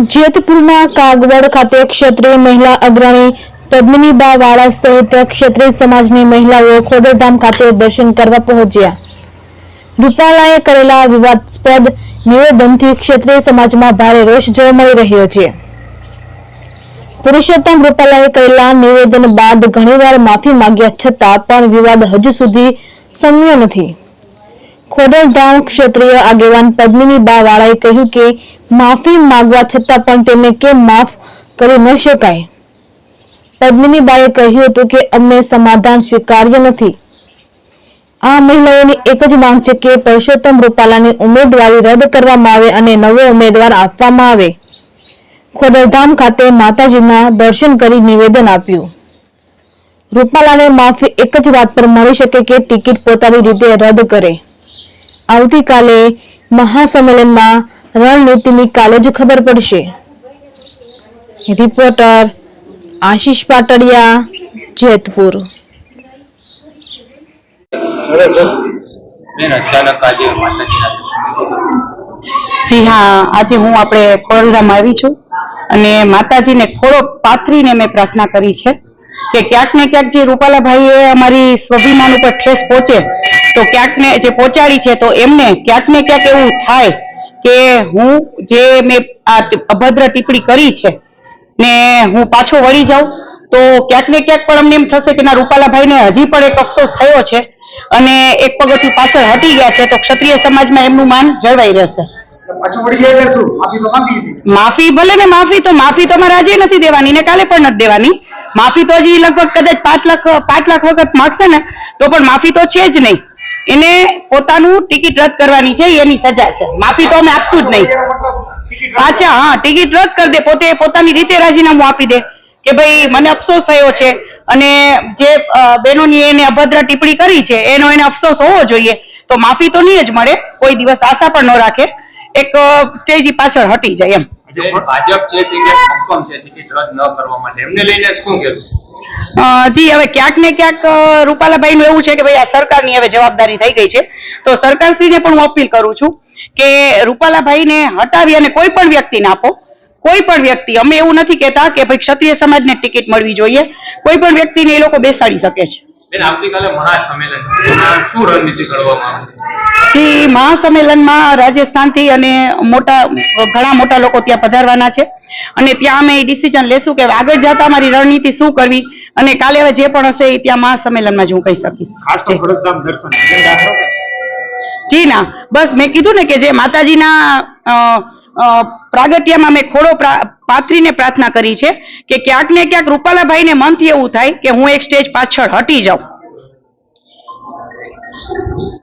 જેતપુરના કાગવડ ખાતે ક્ષત્રિય મહિલા અગ્રણી પદ્મિનીબા વાળા સહિત ક્ષત્રિય સમાજની મહિલાઓ ખોડલધામ ખાતે દર્શન કરવા પહોંચ્યા. રૂપાલાએ કરેલા વિવાદસ્પદ નિવેદનથી ક્ષત્રિય સમાજમાં ભારે રોષ જોવા મળી રહ્યો છે. પુરુષોત્તમ રૂપાલાએ કરેલા નિવેદન બાદ ઘણીવાર માફી માંગ્યા છતાં પણ વિવાદ હજુ સુધી સમ્યો નથી. ખોડલધામ ક્ષત્રિય આગેવાન પદ્મિની બા વાળાએ કહ્યું કે માફી માંગવા છતાં પણ તેમને કેમ માફ કરી ન શકાય. પદ્મિની બાએ કહ્યું હતું કે અમને સમાધાન સ્વીકાર્ય નથી. આ મહિલાઓની એક જ માંગ છે કે પરસોત્તમ રૂપાલાની ઉમેદવારી રદ કરવામાં આવે અને નવો ઉમેદવાર આપવામાં આવે. ખોડલધામ ખાતે માતાજીના દર્શન કરી નિવેદન આપ્યું. રૂપાલાને માફી એક જ વાત પર મળી શકે કે ટિકિટ પોતાની રીતે રદ કરે. આવતીકાલે મહાસંમેલનમાં રણનીતિની કાલે જ ખબર પડશે. રિપોર્ટર આશીષ પાટડિયા જેતપુર. જી હા આજે હું આપણે ખોડલધામ આવી છું અને માતાજીને ખોળો પાથરીને મેં પ્રાર્થના કરી છે કે ક્યાંક ને ક્યાંક જે રૂપાલાભાઈએ અમારી સ્વાભિમાન ઉપર ઠેસ પહોંચે તો ક્યાંક ને જે પહોંચાડી છે તો એમને ક્યાંક ને ક્યાંક એવું થાય કે હું જે મેં આ અભદ્ર ટિપ્પણી કરી છે ને હું પાછો વળી જાઉં તો ક્યાંક ને ક્યાંક પણ અમને એમ થશે કે ના રૂપાલાભાઈને હજી પણ એક અફસોસ થયો છે અને એક પગથિયું પાછળ હટી ગયા છે તો ક્ષત્રિય સમાજમાં એમનું માન જળવાઈ રહેશે. માફી ભલે ને માફી તો માફી તો અમારે આજે નથી દેવાની ને કાલે પણ નથી દેવાની. માફી તો હજી લગભગ કદાચ પાંચ લાખ પાંચ લાખ વખત માગશે ને તો પણ માફી તો છે જ નહીં. એને પોતાનું ટિકિટ રદ કરવાની છે એની સજા છે. માફી તો અમે આપશું જ નહીં. પાછા હા ટિકિટ રદ કરી દે. પોતે પોતાની રીતે રાજીનામું આપી દે કે ભાઈ મને અફસોસ થયો છે. અને જે બહેનોની એને અભદ્ર ટિપ્પણી કરી છે એનો એને અફસોસ હોવો જોઈએ. તો માફી તો નહીં જ મળે. કોઈ દિવસ આશા પણ ન રાખે. એક સ્ટેજ પાછળ હટી જાય એમ. ભાજપ છે તે મક્કમ છે ટિકિટ રદ ન કરવા માટે. એમને લઈને શું કહેવું જી હવે ક્યાંક ને ક્યાંક રૂપાલાભાઈનું એવું છે કે ભાઈ આ સરકારની હવે જવાબદારી થઈ ગઈ છે. તો સરકારશ્રીને પણ હું અપીલ કરું છું કે રૂપાલાભાઈને હટાવી અને કોઈ પણ વ્યક્તિને આપો. કોઈ પણ વ્યક્તિ અમે એવું નથી કહેતા કે ભાઈ ક્ષત્રિય સમાજને ટિકિટ મળવી જોઈએ. કોઈ પણ વ્યક્તિને એ લોકો બેસાડી શકે છે. જી મહાસંમેલનમાં રાજસ્થાનથી અને મોટા ઘણા મોટા લોકો ત્યાં પધારવાના છે. અને ત્યાં અમે ડિસિઝન લેશું કે આગળ જતા અમારી રણનીતિ શું કરવી? અને કાલે હવે જે પણ હશે એ ત્યાં મહાસંમેલનમાં જ હું કહી શકીશ. ખાસ તો ખડકધામ દર્શન. કેમ દાખલો કે જી ના બસ મેં કીધું ને કે જે માતાજીના પ્રાગટ્યમાં મેં ખોડો પાથરીને પ્રાર્થના કરી છે કે ક્યાંક ને ક્યાંક રૂપાલાભાઈને મનથી એવું થાય કે હું એક સ્ટેજ પાછળ હટી જાઉં.